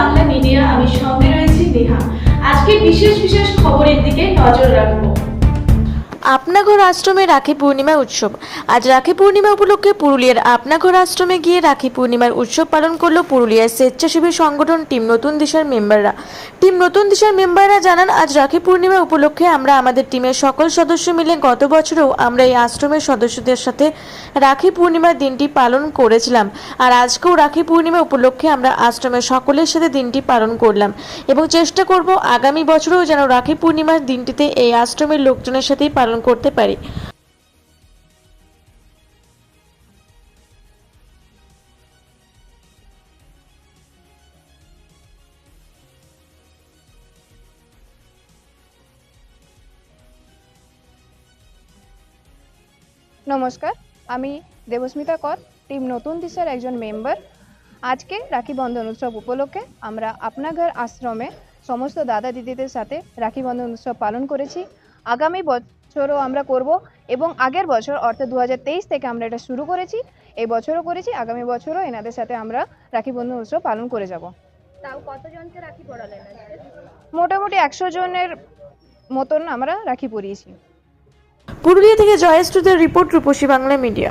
India আমি সঙ্গে রয়েছি নেহা। আজকে বিশেষ বিশেষ খবরের দিকে নজর রাখব। আপনাঘর আশ্রমে রাখি পূর্ণিমা উৎসব। আজ রাখি পূর্ণিমা উপলক্ষে পুরুলিয়ার আপনাঘর আশ্রমে গিয়ে রাখি পূর্ণিমার উৎসব পালন করল পুরুলিয়ার স্বেচ্ছাসেবী সংগঠন টিম নতুন দিশার মেম্বাররা। টিম নতুন দিশার মেম্বাররা জানান, আজ রাখি পূর্ণিমা উপলক্ষে আমরা আমাদের টিমের সকল সদস্য মিলে গত বছরেও আমরা এই আশ্রমের সদস্যদের সাথে রাখি পূর্ণিমার দিনটি পালন করেছিলাম। আর আজকেও রাখি পূর্ণিমা উপলক্ষে আমরা আশ্রমের সকলের সাথে দিনটি পালন করলাম এবং চেষ্টা করব আগামী বছরেও যেন রাখি পূর্ণিমার দিনটিতে এই আশ্রমের লোকজনের সাথেই পালন করতে পারি। নমস্কার, আমি দেবস্মিতা কর, টিম নতুন দিশার একজন মেম্বার। আজকে রাখি বন্ধন উৎসব উপলক্ষে আমরা আপনাঘর আশ্রমে সমস্ত দাদা দিদিদের সাথে রাখি বন্ধন উৎসব পালন করেছি। আগামী বছরও আমরা করব এবং আগের বছর অর্থাৎ দু হাজার তেইশ থেকে আমরা এটা শুরু করেছি এই বছরও করেছি আগামী বছরও এনাদের সাথে আমরা রাখি বন্ধন উৎসব পালন করে যাব। তাও কতজনকে রাখি পড়ালেন মোটামুটি একশো জনের মতন আমরা রাখি পরিয়েছি পুরুলিয়া থেকে জয়েশ রিপোর্ট রূপসী বাংলা মিডিয়া।